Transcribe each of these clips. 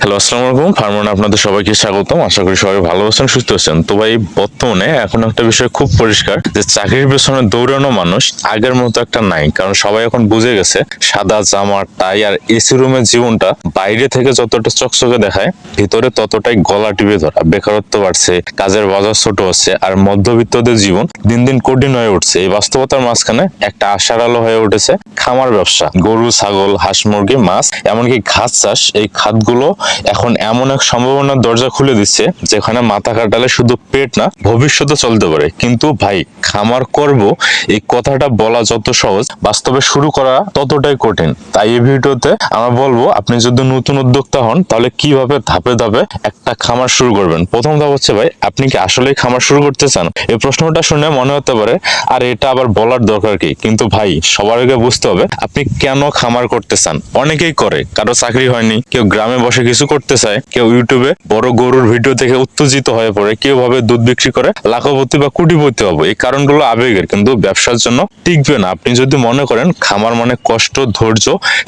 Hello, আসসালামু আলাইকুম। ফার্মনে আপনাদের সবাইকে স্বাগতম। আশা করি সবাই ভালো আছেন, সুস্থ আছেন। তো ভাই, বর্তমানে এখন একটা বিষয় খুব পরিষ্কার যে চাকরির পেছনে দৌড়ানো মানুষ আগের মতো একটা নাই। কারণ সবাই এখন বুঝে গেছে, সাদা জামা, টাই আর এসি রুমের জীবনটা বাইরে থেকে যতটা চকচকে দেখায়, ভিতরে ততটাই গলা টিপে ধরা। বেকারত্ব বাড়ছে, কাজের বাজার ছোট হচ্ছে, আর মধ্যবিত্তদের জীবন দিন দিন কঠিন হয়ে উঠছে। এই বাস্তবতার মাঝখানে একটা আশার আলো হয়ে উঠেছে খামার ব্যবসা। গরু, ছাগল, হাঁস, মুরগি, মাছ, এমনকি ঘাস চাষ, এই খাতগুলো এখন এমন এক সম্ভাবনার দরজা খুলে দিচ্ছে যেখানে মাথা কাটালে শুধু পেট না ভবিষ্যতে চলতে পারে। কিন্তু ভাই, খামার করব, এই কথাটা বলা যত সহজ, বাস্তবে শুরু করা ততটাই কঠিন। তাই এই ভিডিওতে আমরা বলব, আপনি যদি নতুন উদ্যোক্তা হন, তাহলে কীভাবে ধাপে ধাপে একটা খামার শুরু করবেন? প্রথম ধাপ হচ্ছে ভাই, আপনি কি আসলেই খামার শুরু করতে চান? এই প্রশ্নটা শুনে মনে হতে পারে, আর এটা আবার বলার দরকার কি? কিন্তু ভাই, সবার আগে বুঝতে হবে, আপনি কেন খামার করতে চান? অনেকেই করে, কারও চাকরি হয়নি, কেউ গ্রামে বসে কিছু করতে চায়, কেউ ইউটিউবে বড় গরুর ভিডিও দেখে উত্তেজিত হয়ে পড়ে, কেউ ভাবে দুধ বিক্রি করে লাখপতি বা কোটিপতি হব। এই কারণগুলো আবেগের, কিন্তু ব্যবসার জন্য টিকবে না। আপনি যদি মনে করেন খামার মানে কষ্ট, ধৈর্য,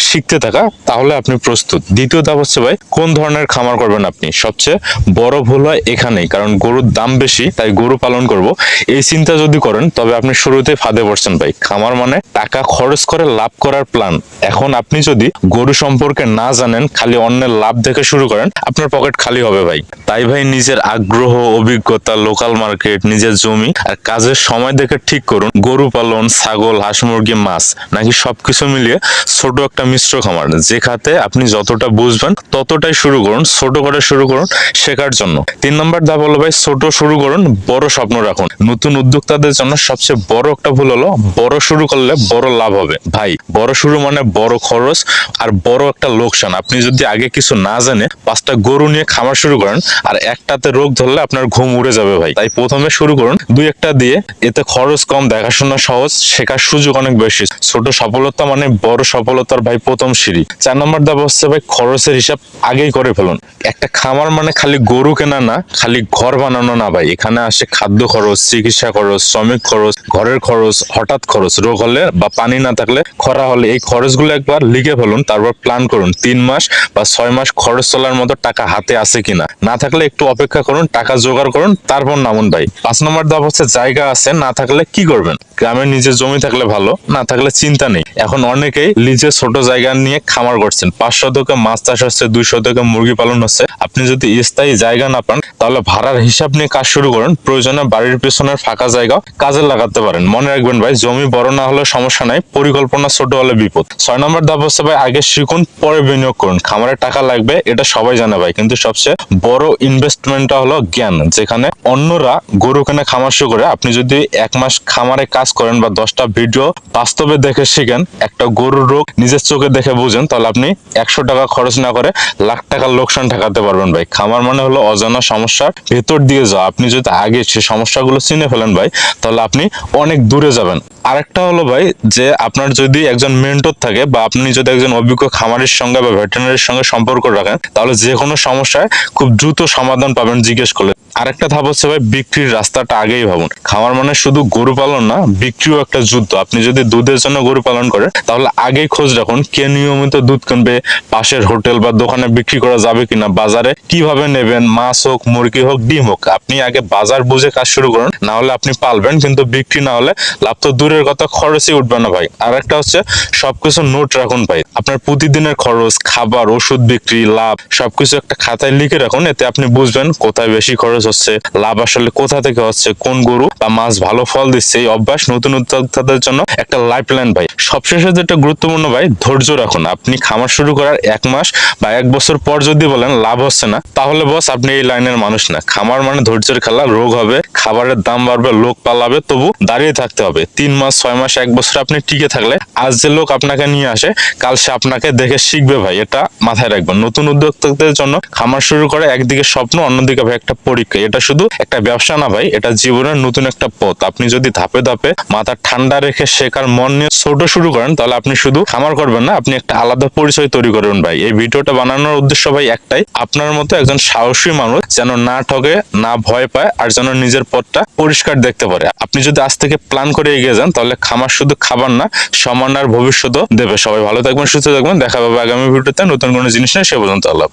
শিখতে থাকা, তাহলে আপনি প্রস্তুত। দ্বিতীয় ধাপ হচ্ছে ভাই, কোন ধরনের খামার করবেন আপনি? সবচেয়ে বড় ভুল হয় এখানেই, কারণ গরুর দাম বেশি, তাই গরু পালন করব। এই চিন্তা যদি করেন, তবে আপনি শুরুতে ফাঁদে পড়ছেন ভাই। খামার মানে টাকা খরচ করে লাভ করার প্ল্যান এখন আপনি যদি গরু সম্পর্কে না জানেন, খালি অন্যের লাভ দেখে শুরু করেন, আপনার পকেট খালি হবে ভাই। তাই ভাই নিজের আগ্রহ, অভিজ্ঞতা লোকাল মার্কেট নিজের জমি আর কাজের সময় দেখে ঠিক করুন। গরু পালন, ছাগল, হাঁস, মুরগি, মাছ নাকি সবকিছু মিলিয়ে ছোট একটা মিশ্র খামার যে খাতে আপনি যতটা বুঝবেন ততটাই শুরু করুন, ছোট করে শুরু করুন শেখার জন্য। তিন নম্বর ধাপ হলো ভাই, ছোট শুরু করুন, বড় স্বপ্ন রাখুন। নতুন উদ্যোক্তাদের জন্য সবচেয়ে বড় একটা ভুল হলো, বড় শুরু করলে বড় লাভ হবে। ভাই, বড় শুরু মানে বড় খরচ আর বড় একটা লোকসান। আপনি যদি আগে কিছু না জানে পাঁচটা গরু নিয়ে খামার শুরু করেন, আর একটাতে রোগ ধরলে আপনার ঘুম উড়ে যাবে ভাই। তাই প্রথমে শুরু করুন, দুই একটা দিয়ে, এতে খরচ কম, দেখাশোনা সহজ, শেখার সুযোগ অনেক বেশি। ছোট সফলতা মানে বড় সফলতার ভাই প্রথম সিঁড়ি। চার নম্বর দাবা হচ্ছে ভাই খরচের হিসাব আগেই করে ফেলুন। একটা খামার মানে খালি গরু কেনা না, খালি ঘর বানানো না ভাই। এখানে আসে খাদ্য খরচ, চিকিৎসা খরচ, শ্রমিক খরচ, ঘরের খরচ, হঠাৎ খরচ, রোগ হলে বা পানি না থাকলে খরা হলে। এই খরচগুলো একবার লিখে ফেলুন, তারপর প্ল্যান করুন। তিন মাস বা ছয় মাস খরচ চলার মতো টাকা হাতে আছে কিনা? না থাকলে একটু অপেক্ষা করুন, টাকা জোগাড় করুন। তারপর নামুন ভাই। পাঁচ নম্বর ধাপ হচ্ছে জায়গা আছে, না থাকলে কি করবেন? গ্রামে নিজের জমি থাকলে ভালো, না থাকলে চিন্তা নেই। এখন অনেকেই নিজের ছোট জায়গা নিয়ে খামার করছেন। পাঁচ শতকে মাছ চাষ হচ্ছে, দুই শতকে মুরগি পালন হচ্ছে। আপনি যদি স্থায়ী জায়গা না পান, তাহলে ভাড়ার হিসাব নিয়ে কাজ শুরু করুন। প্রয়োজনে বাড়ির পেছনের ফাঁকা জায়গা কাজে লাগাতে পারেন। মনে রাখবেন ভাই, জমি বড় না হলে সমস্যা নাই, পরিকল্পনা ছোট হলে বিপদ। ছয় নম্বর ধাপ হচ্ছে ভাই, আগে শিখুন, পরে বিনিয়োগ করুন। খামারে টাকা লাগবে এটা সবাই জানে ভাই, কিন্তু সবচেয়ে বড় ইনভেস্টমেন্টটা হলো জ্ঞান, যেখানে অন্যরা গরু কেনে খামার শুরু করে। আপনি যদি এক মাস খামারে কাজ করেন বা দশটা ভিডিও বাস্তবে দেখে শিখেন, একটা গরুর রোগ নিজের চোখে দেখে বুঝেন, তাহলে আপনি একশো টাকা খরচ না করে লাখ টাকার লোকসান ঠেকাতে পারবেন ভাই। খামার মানে হলো অজানা সমস্যার ভেতর দিয়ে যাওয়া। আপনি যদি আগে সে সমস্যাগুলো চিনে ফেলেন ভাই, তাহলে আপনি অনেক দূরে যাবেন। আরেকটা হলো ভাই, যে আপনার যদি একজন মেন্টর থাকে বা আপনি যদি একজন অভিজ্ঞ খামারের সঙ্গে বা ভেটেরিনারির সঙ্গে সম্পর্ক রাখেন তাহলে যে কোনো সমস্যায় খুব দ্রুত সমাধান পাবেন জিজ্ঞেস করলে আরেকটা ধাপ হচ্ছে ভাই বিক্রির রাস্তাটা আগেই ভাবুন। খামার মানে শুধু গরু পালন না, বিক্রিও একটা যুদ্ধ। আপনি যদি দুধের জন্য গরু পালন করেন, তাহলে আগেই খোঁজ রাখুন কে নিয়মিত দুধ কিনবে, পাশের হোটেল বা দোকানে বিক্রি করা যাবে কিনা, বাজারে কীভাবে নেবেন, মাছ হোক, মুরগি হোক, ডিম হোক। আপনি আগে বাজার বুঝে কাজ শুরু করুন, না হলে আপনি পালবেন, কিন্তু বিক্রি না হলে লাভ তো দূরের কথা, খরচই উঠবে না ভাই। আর একটা হচ্ছে সবকিছু নোট রাখুন ভাই। আপনার প্রতিদিনের খরচ, খাবার, ওষুধ বিক্রি, লাভ, সবকিছু একটা খাতায় লিখে রাখুন, এতে আপনি বুঝবেন কোথায় বেশি খরচ হচ্ছে, লাভ আসলে কোথা থেকে হচ্ছে, কোন গরু বা মাছ ভালো ফল দিচ্ছে, এই অভ্যাস নতুন উদ্যোক্তাদের জন্য একটা লাইফ লাইন ভাই। সবশেষে যেটা গুরুত্বপূর্ণ ভাই, ধৈর্য রাখুন। আপনি খামার শুরু করার এক মাস বা এক বছর পর যদি বলেন লাভ হচ্ছে না, তাহলে বস আপনি এই লাইনের মানুষ না। খামার মানে ধৈর্যের খেলা, রোগ হবে, খাবারের দাম বাড়বে, লোক পালাবে, তবু দাঁড়িয়ে থাকতে হবে। তিন মাস, ছয় মাস, এক বছর আপনি টিকে থাকলে আজ যে লোক আপনাকে নিয়ে আসে, কাল সে আপনাকে দেখে শিখবে ভাই, এটা মাথায় রাখবেন। নতুন উদ্যোক্তাদের জন্য খামার শুরু করে একদিকে স্বপ্ন, অন্যদিকে ভাই একটা পরীক্ষা। এটা শুধু একটা ব্যবসা না ভাই, এটা জীবনের নতুন একটা পথ। আপনি যদি ধাপে ধাপে মাথা ঠান্ডা রেখে শেখার মন নিয়ে ছোট শুরু করেন, তাহলে আপনি শুধু খামার করবেন না, আপনি একটা আলাদা পরিচয় তৈরি করবেন ভাই। এই ভিডিওটা বানানোর উদ্দেশ্য ভাই একটাই, আপনার মতো একজন সাহসী মানুষ যেন না ঠকে না ভয় পায়, আর যেন নিজের পথটা পরিষ্কার দেখতে পারে। আপনি যদি আজ থেকে প্ল্যান করে এগিয়ে যান, তাহলে খামার শুধু খাবার না, সমান আর ভবিষ্যৎও দেবে। সবাই ভালো থাকবেন, সুস্থ থাকবেন, দেখা পাবে আগামী ভিডিওতে নতুন কোনো জিনিস নেই সে পর্যন্ত আল্লাহ